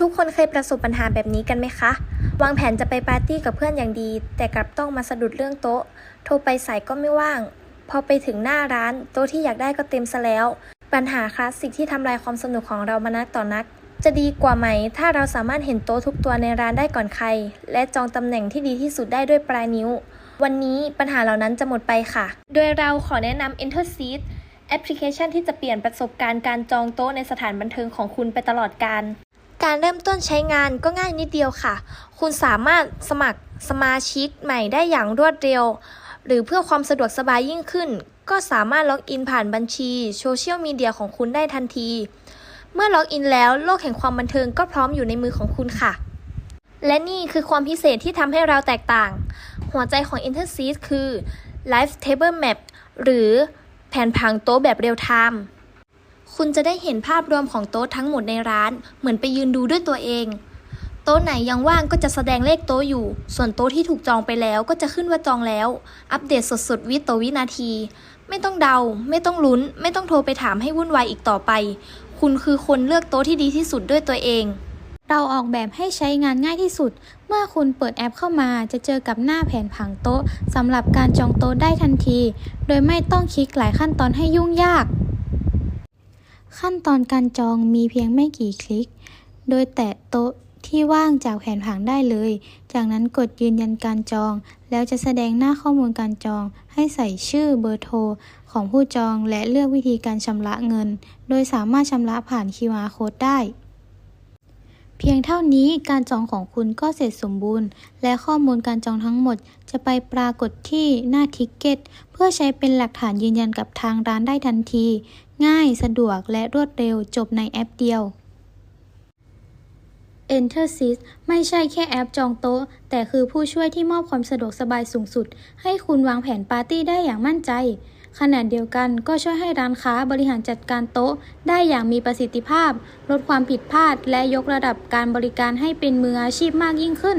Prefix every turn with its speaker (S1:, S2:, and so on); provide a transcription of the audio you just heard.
S1: ทุกคนเคยประสบปัญหาแบบนี้กันไหมคะ วางแผนจะไปปาร์ตี้กับเพื่อนอย่างดี แต่กลับต้องมาสะดุดเรื่องโต๊ะ โทรไปสายก็ไม่ว่าง พอไปถึงหน้าร้าน โต๊ะที่อยากได้ก็เต็มซะแล้ว ปัญหาคลาสสิกที่ทำลายความสนุกของเรามานักต่อนัก จะดีกว่าไหม ถ้าเราสามารถเห็นโต๊ะทุกตัวในร้านได้ก่อนใคร และจองตำแหน่งที่ดีที่สุดได้ด้วยปลายนิ้ว วันนี้ปัญหาเหล่านั้นจะหมดไปค่ะ โดยเราขอแนะนำ Enter Seat แอปพลิเคชันที่จะเปลี่ยนประสบการณ์การจองโต๊ะในสถานบันเทิงของคุณไปตลอดกาล การเริ่มต้นใช้งานก็ง่ายนิดเดียวค่ะ คุณสามารถสมัครสมาชิกใหม่ได้อย่างรวดเร็ว หรือเพื่อความสะดวกสบายยิ่งขึ้น ก็สามารถล็อกอินผ่านบัญชีโซเชียลมีเดียของคุณได้ทันที เมื่อล็อกอินแล้วโลกแห่งความบันเทิงก็พร้อมอยู่ในมือของคุณค่ะ และนี่คือความพิเศษที่ทำให้เราแตกต่าง หัวใจของ InterSeat คือ Live Table Map หรือแผนผังโต๊ะแบบเรียลไทม์ คุณจะได้เห็นภาพรวมของโต๊ะทั้งหมดในร้าน เหมือนไปยืนดูด้วยตัวเอง โต๊ะไหนยังว่างก็จะแสดงเลขโต๊ะอยู่ ส่วนโต๊ะที่ถูกจองไปแล้วก็จะขึ้นว่าจองแล้ว อัปเดตสดๆวิต่อวินาที ไม่ต้องเดา ไม่ต้องลุ้น ไม่ต้องโทรไปถามให้วุ่นวายอีกต่อไป คุณคือคนเลือกโต๊ะที่ดีที่สุดด้วยตัวเอง
S2: เราออกแบบให้ใช้งานง่ายที่สุด เมื่อคุณเปิดแอปเข้ามาจะเจอกับหน้าแผนผังโต๊ะสำหรับการจองโต๊ะได้ทันที โดยไม่ต้องคลิกหลายขั้นตอนให้ยุ่งยาก ขั้นตอนการจองมีเพียงไม่กี่คลิก โดยแตะโต๊ะที่ว่างจากแผนผังได้เลย จากนั้นกดยืนยันการจอง แล้วจะแสดงหน้าข้อมูลการจอง ให้ใส่ชื่อเบอร์โทร ของผู้จองและเลือกวิธีการชำระเงิน โดยสามารถชำระผ่าน QR code ได้ เพียงเท่านี้การจองของคุณก็เสร็จสมบูรณ์ และข้อมูลการจองทั้งหมด จะไปปรากฏที่หน้าทิกเก็ต เพื่อใช้เป็นหลักฐานยืนยันกับทางร้านได้ทันที ง่ายสะดวกและรวดเร็วจบในแอปเดียว Enter Seat ไม่ใช่แค่แอปจองโต๊ะ แต่คือผู้ช่วยที่มอบความสะดวกสบายสูงสุด ให้คุณวางแผนปาร์ตี้ได้อย่างมั่นใจ ขณะเดียวกันก็ช่วยให้ร้านค้าบริหารจัดการโต๊ะ ได้อย่างมีประสิทธิภาพ ลดความผิดพลาด และยกระดับการบริการให้เป็นมืออาชีพมากยิ่งขึ้น